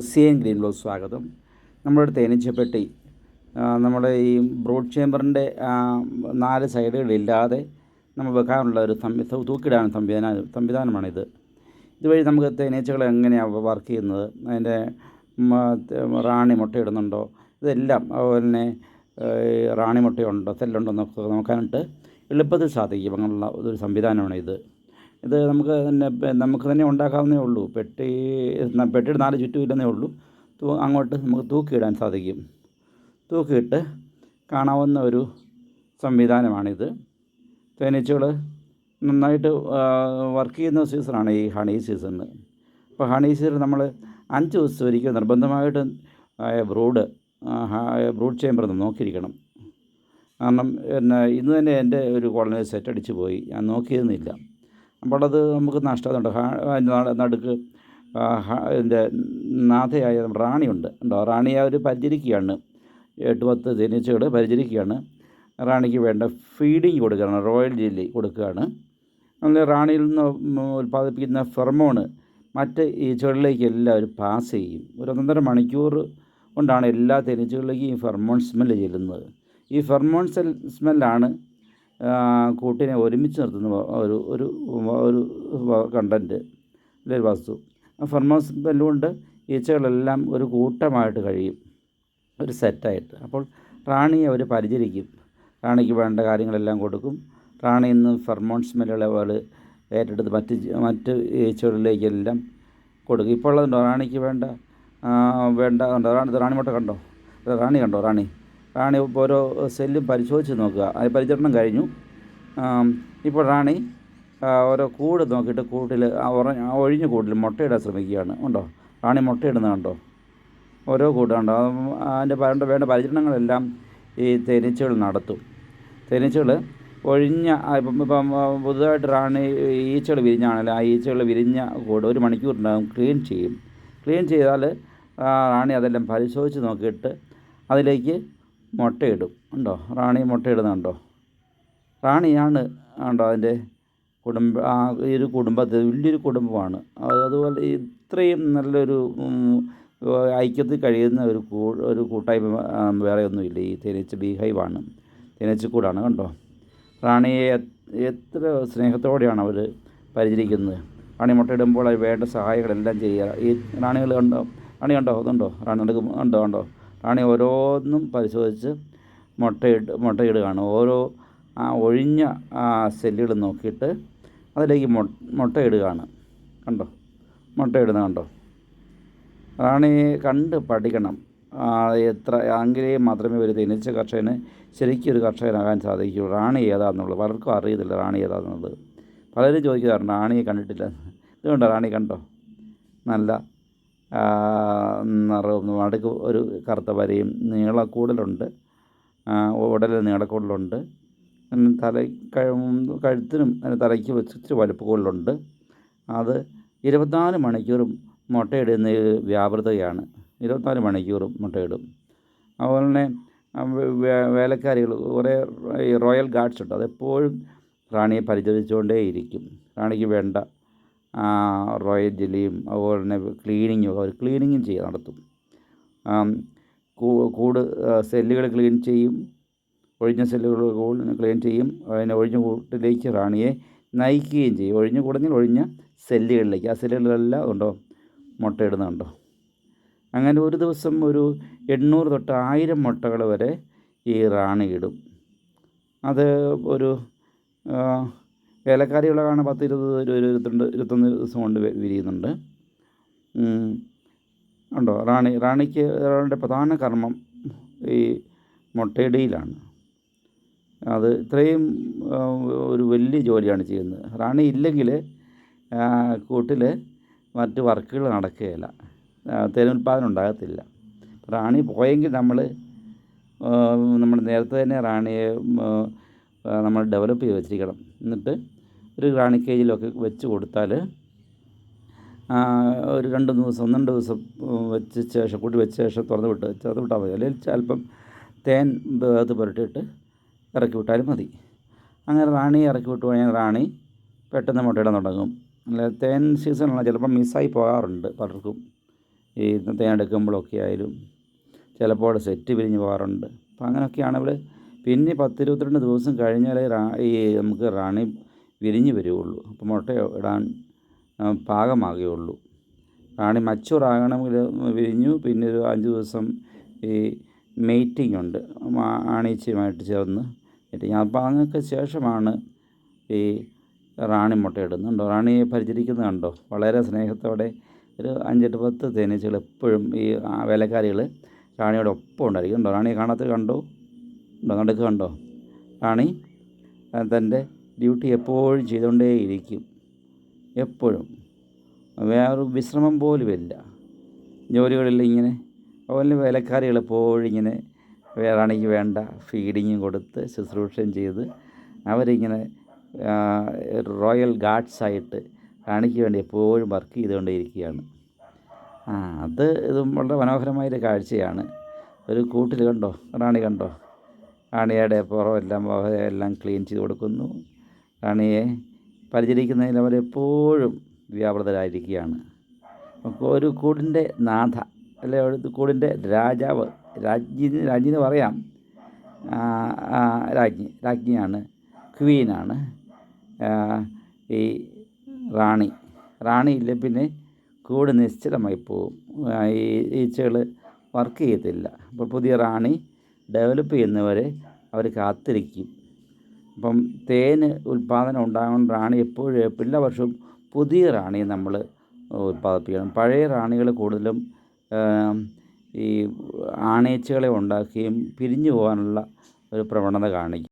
Zion green blouse സ്വാഗതം. നമ്മുടെ തേനീച്ചപ്പെട്ടി നമ്മുടെ ഈ ബ്രോഡ് ചേമ്പറിന്റെ നാല് സൈഡുകളില്ലാതെ നമ്മൾ വെക്കാനുള്ള ഒരു സംവി തൂക്കിടാൻ സംവിധാനം സംവിധാനമാണിത്. ഇതുവഴി നമുക്ക് തേനീച്ചകൾ എങ്ങനെയാണ് വർക്ക് ചെയ്യുന്നത്? അതിന്റെ റാണി മുട്ടയിടുന്നുണ്ടോ ഇതെല്ലാം തന്നെ റാണി മുട്ടയുണ്ടോ? തെല്ലുണ്ടോ എന്നൊക്കെ നോക്കാനായിട്ട് എളുപ്പത്തിൽ സാധിക്കും. അങ്ങനെയുള്ള ഒരു സംവിധാനമാണ് ഇത് ഇത് നമുക്ക് തന്നെ നമുക്ക് തന്നെ ഉണ്ടാക്കാവുന്നേ ഉള്ളൂ. പെട്ടി പെട്ടിയുടെ നാല് ചുറ്റും ഇല്ലെന്നേ ഉള്ളൂ. അങ്ങോട്ട് നമുക്ക് തൂക്കിയിടാൻ സാധിക്കും. തൂക്കിയിട്ട് കാണാവുന്ന ഒരു സംവിധാനമാണിത്. തേനീച്ചകൾ നന്നായിട്ട് വർക്ക് ചെയ്യുന്ന സീസണാണ് ഈ ഹണി സീസണിൽ അപ്പോൾ ഹണി സീസൺ നമ്മൾ അഞ്ച് ദിവസം ഒരിക്കൽ നിർബന്ധമായിട്ട് ബ്രൂഡ് ബ്രൂഡ് ചേമ്പർ നോക്കിയിരിക്കണം. കാരണം പിന്നെ ഇന്ന് തന്നെ എന്റെ ഒരു കോളനി സെറ്റ് അടിച്ച് പോയി. ഞാൻ നോക്കിയിരുന്നില്ല. അപ്പോൾ അത് നമുക്ക് നഷ്ടമുണ്ട് നടുക്ക് എന്റെ നാഥയായ റാണിയുണ്ട്. ഉണ്ടോ റാണിയെ അവർ പരിചരിക്കുകയാണ്. എട്ട് പത്ത് തേനീച്ചകൾ പരിചരിക്കുകയാണ്. റാണിക്ക് വേണ്ട ഫീഡിങ് കൊടുക്കുകയാണ്. റോയൽ ജെല്ലി കൊടുക്കുകയാണ്. അങ്ങനെ റാണിയിൽ നിന്ന് ഉൽപ്പാദിപ്പിക്കുന്ന ഫെർമോണ് മറ്റ് ഈച്ചകളിലേക്ക് എല്ലാവരും പാസ് ചെയ്യും. ഒരു ഒന്നര മണിക്കൂർ കൊണ്ടാണ് എല്ലാ തേനീച്ചകളിലേക്കും ഈ ഫെർമോൺ സ്മെല്ല് ചെല്ലുന്നത്. ഈ ഫെർമോൺ സെൽ സ്മെല്ലാണ് കൂട്ടിനെ ഒരുമിച്ച് നിർത്തുന്ന ഒരു ഒരു ഒരു കണ്ടന്റ് ഒരു വസ്തു. ആ ഫെർമോൺ സ്മെല്ല് കൊണ്ട് ഈച്ചകളെല്ലാം ഒരു കൂട്ടമായിട്ട് കഴിയും. ഒരു സെറ്റായിട്ട് അപ്പോൾ റാണിയെ അവർ പരിചരിക്കും. റാണിക്ക് വേണ്ട കാര്യങ്ങളെല്ലാം കൊടുക്കും. റാണിയിൽ നിന്ന് ഫെർമോൺ സ്മെല്ലുകളെ പോലെ ഏറ്റെടുത്ത് മറ്റ് മറ്റ് ഈച്ചകളിലേക്കെല്ലാം കൊടുക്കും. ഇപ്പോൾ ഉള്ളതുണ്ടോ റാണിക്ക് വേണ്ട വേണ്ട ഉണ്ടോ റാണി റാണി മുട്ട കണ്ടോ? റാണി കണ്ടോ? റാണി. റാണി ഓരോ സെല്ലും പരിശോധിച്ച് നോക്കുക. അത് പരിചരണം കഴിഞ്ഞു. ഇപ്പോൾ റാണി ഓരോ കൂട് നോക്കിയിട്ട് കൂട്ടിൽ ഒഴിഞ്ഞ കൂട്ടിൽ മുട്ടയിടാൻ ശ്രമിക്കുകയാണ്. ഉണ്ടോ? റാണി മുട്ടയിടുന്നത് കണ്ടോ? ഓരോ കൂട്ടുണ്ടോ അതിന്റെ വേണ്ട വേണ്ട പരിചരണങ്ങളെല്ലാം ഈ തേനീച്ചകൾ നടത്തും. തേനീച്ചകൾ ഒഴിഞ്ഞ ഇപ്പം ഇപ്പം പുതുതായിട്ട് റാണി ഈച്ചകൾ വിരിഞ്ഞാണെങ്കിൽ ആ ഈച്ചകൾ വിരിഞ്ഞ കൂട് ഒരു മണിക്കൂറിനകം ക്ലീൻ ചെയ്യും. ക്ലീൻ ചെയ്താൽ റാണി അതെല്ലാം പരിശോധിച്ച് നോക്കിയിട്ട് അതിലേക്ക് മുട്ടയിടും. ഉണ്ടോ? റാണി മുട്ടയിടുന്നുണ്ടോ? റാണിയാണ് ഉണ്ടോ അതിന്റെ കുടുംബ ആ ഈ ഒരു കുടുംബത്തിൽ വലിയൊരു കുടുംബമാണ്. അതുപോലെ ഇത്രയും നല്ലൊരു ഐക്യത്തിൽ കഴിയുന്ന ഒരു കൂ ഒരു കൂട്ടായ്മ വേറെ ഒന്നുമില്ല. ഈ തേനീച്ച ബീഹൈവാണ്. തേനീച്ചക്കൂടാണ് കണ്ടോ? റാണിയെ എത്ര സ്നേഹത്തോടെയാണ് അവർ പരിചരിക്കുന്നത്. റാണി മുട്ടയിടുമ്പോൾ അത് വേണ്ട സഹായങ്ങളെല്ലാം ചെയ്യുക. ഈ റാണികൾ കണ്ടോ? റാണി കണ്ടോ? അതുണ്ടോ? റാണി കണ്ടോ? ഉണ്ടോ? കണ്ടോ റാണി ഓരോന്നും പരിശോധിച്ച് മുട്ടയിട്ട് മുട്ടയിടുകയാണ്. ഓരോ ആ ഒഴിഞ്ഞ ആ സെല്ലുകൾ നോക്കിയിട്ട് അതിലേക്ക് മുട്ടയിടുകയാണ്. കണ്ടോ? മുട്ടയിടുന്നത് കണ്ടോ? റാണിയെ കണ്ട് പഠിക്കണം. എത്ര എങ്കിലേ മാത്രമേ ഒരു തിനിച്ച കർഷകന് ശരിക്കും ഒരു കർഷകനാകാൻ സാധിക്കൂ. റാണി ഏതാണെന്നുള്ളത് പലർക്കും അറിയത്തില്ല റാണി ഏതാണെന്നുള്ളത് പലരും ചോദിക്കാറുണ്ട് റാണിയെ കണ്ടിട്ടില്ല? ഇതുകൊണ്ടോ? റാണി കണ്ടോ? നല്ല നിറവും നടുക്ക് ഒരു കറുത്ത വരയും നീളക്കൂടലുണ്ട് ആ, ഉടലിൽ നീളക്കൂടലുണ്ട് തല കഴു- കഴുത്തിനും തലയ്ക്ക് വെച്ചിട്ട് വലുപ്പക്കൂടലുണ്ട് അത് ഇരുപത്തിനാല് മണിക്കൂറും മുട്ടയിടുന്ന വ്യാപൃതയാണ്. ഇരുപത്തിനാല് മണിക്കൂറും മുട്ടയിടും. അതുപോലെ തന്നെ വേലക്കാരികൾ കുറേ ഈ റോയൽ ഗാർഡ്സ് ഉണ്ട്. അതെപ്പോഴും റാണിയെ പരിചരിച്ചുകൊണ്ടേയിരിക്കും. റാണിക്ക് വേണ്ട റോയൽ ജെല്ലിയും അതുപോലെ തന്നെ ക്ലീനിങ്ങും അവർ ക്ലീനിങ്ങും ചെയ്ത് നടത്തും. കൂട് സെല്ലുകൾ ക്ലീൻ ചെയ്യും. ഒഴിഞ്ഞ സെല്ലുകൾ ക്ലീൻ ചെയ്യും. അതിനെ ഒഴിഞ്ഞ കൂട്ടിലേക്ക് റാണിയെ നയിക്കുകയും ചെയ്യും. ഒഴിഞ്ഞ കൂടെങ്കിൽ ഒഴിഞ്ഞ സെല്ലുകളിലേക്ക്. ആ സെല്ലുകളിലെല്ലാം ഉണ്ടോ? മുട്ടയിടുന്നുണ്ടോ അങ്ങനെ ഒരു ദിവസം ഒരു എണ്ണൂറ് തൊട്ട് ആയിരം മുട്ടകൾ വരെ ഈ റാണി ഇടും. അത് ഒരു ആ, വിളകളാണ് പത്ത് ഇരുപത് ഇരുപത്തിരണ്ട് ഇരുപത്തൊന്ന് ദിവസം കൊണ്ട് വിരിയുന്നുണ്ട്. ഉണ്ടോ? റാണി റാണിക്ക് റാണിയുടെ പ്രധാന കർമ്മം ഈ മുട്ടയിടയിലാണ്. അത് ഇത്രയും ഒരു വലിയ ജോലിയാണ് ചെയ്യുന്നത്. റാണി ഇല്ലെങ്കിൽ കൂട്ടിൽ മറ്റ് വർക്കുകൾ നടക്കുകയില്ല. തേനുൽപാദനം ഉണ്ടാകത്തില്ല. റാണി പോയെങ്കിൽ നമ്മൾ നമ്മൾ നേരത്തെ തന്നെ റാണിയെ നമ്മൾ ഡെവലപ്പ് ചെയ്ത് വെച്ചിരിക്കണം. എന്നിട്ട് ഒരു റാണി കേജിലൊക്കെ വെച്ച് കൊടുത്താൽ ഒരു രണ്ട് ദിവസം ഒന്ന് രണ്ട് ദിവസം വെച്ച ശേഷം കൂട്ടി വെച്ച ശേഷം തുറന്ന് വിട്ട് അത് വിട്ടാൽ മതി. അല്ലെങ്കിൽ അല്പം തേൻ അത് പുരട്ടിയിട്ട് ഇറക്കി വിട്ടാലും മതി. അങ്ങനെ റാണി ഇറക്കി വിട്ട് കഴിഞ്ഞാൽ റാണി പെട്ടെന്ന് മുട്ടയിടാൻ തുടങ്ങും. അല്ല തേൻ സീസണാണ് ചിലപ്പം മിസ്സായി പോകാറുണ്ട് പലർക്കും. ഈ തേൻ എടുക്കുമ്പോഴൊക്കെ ആയാലും ചിലപ്പോൾ സെറ്റ് പിരിഞ്ഞ് പോകാറുണ്ട്. അപ്പം അങ്ങനെയൊക്കെയാണ് ഇവിടെ. പിന്നെ പത്തിരുപത്തിരണ്ട് ദിവസം കഴിഞ്ഞാൽ ഈ നമുക്ക് റാണി വിരിഞ്ഞ് വരികയുള്ളൂ. അപ്പോൾ മുട്ട ഇടാൻ പാകമാകുകയുള്ളൂ. റാണി മച്ചുറാകണമെങ്കിൽ വിരിഞ്ഞു പിന്നെ ഒരു അഞ്ച് ദിവസം ഈ മെയ്റ്റിംഗ് ഉണ്ട്. ആണീച്ചയുമായിട്ട് ചേർന്ന് മീറ്റിംഗ് അപ്പോൾ അതിനൊക്കെ ശേഷമാണ് ഈ റാണി മുട്ട കണ്ടോ റാണിയെ പരിചരിക്കുന്നത് കണ്ടോ? വളരെ സ്നേഹത്തോടെ ഒരു അഞ്ചെട്ട് പത്ത് തേനീച്ചകൾ എപ്പോഴും ഈ വേലക്കാരികൾ റാണിയുടെ ഒപ്പം ഉണ്ടായിരിക്കും. ഉണ്ടോ റാണിയെ കാണാത്ത കണ്ടോ? ഉണ്ടോ? നടക്കുക കണ്ടോ? റാണി തന്റെ ഡ്യൂട്ടി എപ്പോഴും ചെയ്തുകൊണ്ടേയിരിക്കും. എപ്പോഴും. വേറൊരു വിശ്രമം പോലുമില്ല. ജോലികളിൽ ഇങ്ങനെ അതുപോലെ വേലക്കാരികൾ എപ്പോഴും ഇങ്ങനെ വേറാണെങ്കിൽ വേണ്ട ഫീഡിങ്ങും കൊടുത്ത് ശുശ്രൂഷയും ചെയ്ത് അവരിങ്ങനെ റോയൽ ഗാർഡ്സായിട്ട് റാണിക്ക് വേണ്ടി എപ്പോഴും വർക്ക് ചെയ്തുകൊണ്ടേയിരിക്കുകയാണ്. ആ അത് ഇതും വളരെ മനോഹരമായൊരു കാഴ്ചയാണ്. ഒരു കൂട്ടിൽ കണ്ടോ? റാണി കണ്ടോ? റാണിയുടെ പുറമെല്ലാം എല്ലാം ക്ലീൻ ചെയ്ത് കൊടുക്കുന്നു. റാണിയെ പരിചരിക്കുന്നതിൽ അവരെപ്പോഴും വ്യാപൃതരായിരിക്കുകയാണ്. ഒരു കൂടിന്റെ നാഥ അല്ലെ ഒരു കൂടിന്റെ രാജാവ് രാജ്ഞി രാജ്ഞി എന്ന് പറയാം. രാജ്ഞി രാജ്ഞിയാണ് ക്വീനാണ് ഈ റാണി. റാണി പിന്നെ കൂട് നിശ്ചലമായി പോവും. ഈ ഈച്ചകൾ വർക്ക് ചെയ്യത്തില്ല. അപ്പോൾ പുതിയ റാണി ഡെവലപ്പ് ചെയ്യുന്നവരെ അവർ കാത്തിരിക്കും. അപ്പം തേൻ ഉൽപാദനം ഉണ്ടാകാൻ റാണി എപ്പോഴും എല്ലാ വർഷവും പുതിയ റാണി നമ്മൾ ഉൽപ്പാദിപ്പിക്കണം. പഴയ റാണികൾ കൂടുതലും ഈ ആണീച്ചകളെ ഉണ്ടാക്കുകയും പിരിഞ്ഞു പോകാനുള്ള ഒരു പ്രവണത കാണിക്കും.